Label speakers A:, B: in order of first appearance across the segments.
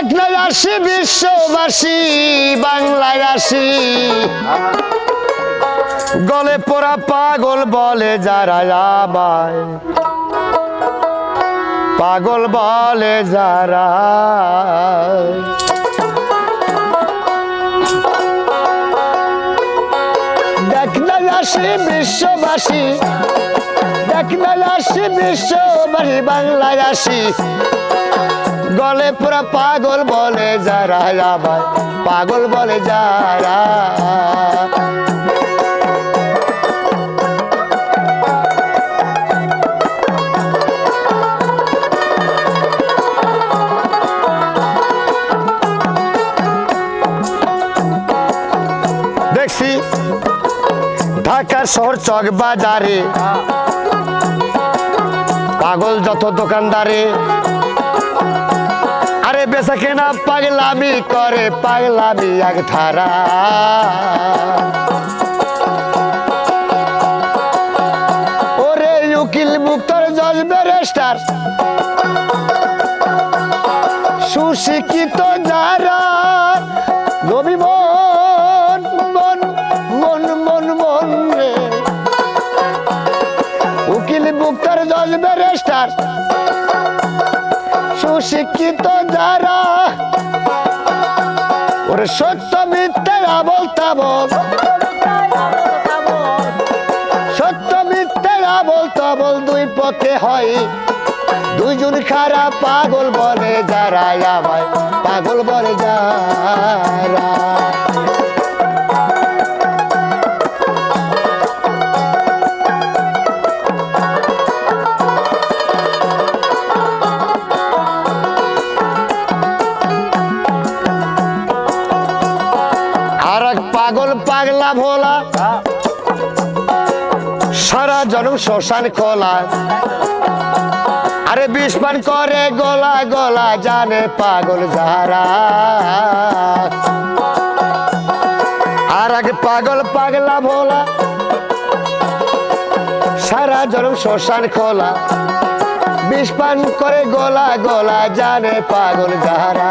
A: পাটনায় আসি, বিশ্ববাসী, বাংলায় আসি। গলে পোড়া পাগল বলে যারা আমায়। পাগল বলে যারা। বিশ্ববাসী। দেখ বিশ্ববাসী, বাংলায় আসি। গলে পুরা পাগল বলে যারা আবার পাগল বলে যারা। দেখছি ঢাকার শহর চক বাজারে, পাগল যত দোকানদারে বেচা কেনা পাগলামি করে পাগলামি এক ধারা ওরে উকিল মুক্তর জজ ব্যারিস্টার সুশিক্ষিত যারা নবী মন মন মন মন মন রে উকিল মুক্তর জজ ব্যারিস্টার সুশিক্ষিত যারা, ওরে সত্য মিথ্যে আবল তাবল। সত্য মিথ্যে আবল তাবল দুই পক্ষে হয়। দুইজন খারাপ পাগল বলে যারা আমায়, পাগল বলে যারা ভোলা। সারা জনম শ্মশান খোলা। আরে বিষ পান করে গোলা গোলা জানে পাগল যারা। আর এক পাগল পাগলা ভোলা। সারা জনম শ্মশান খোলা। বিষ পান করে গোলা গোলা জানে পাগল যারা।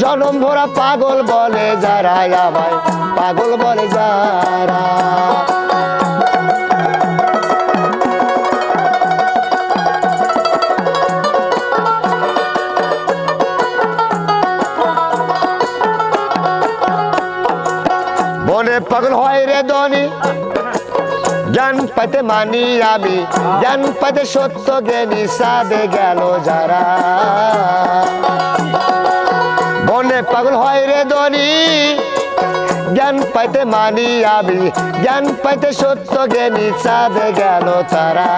A: জনম ভরা পাগল বলে যারা আমায়, পাগল বলে যারা। বনে পাগল হয় রে দনি জ্ঞান পাইতে মানি আমি, জ্ঞান পাইতে সত্য জ্ঞানী সাদে গেল যারা। দনি জ্ঞান পাইতে মানি আবি জ্ঞান পাইতে সত্য জ্ঞানী চাঁদে গেল তারা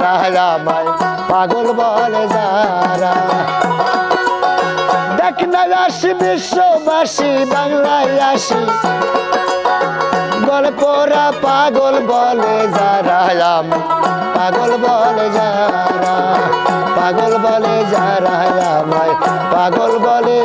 A: যারা আমায় পাগল বলে যারা। দেখ না আসি বিশ্ববাসী, বাংলায় আসি। গল্পরা পাগল বলে যারা আমি পাগল বলে যারা। পাগল বলে যারা আমায় পাগল বলে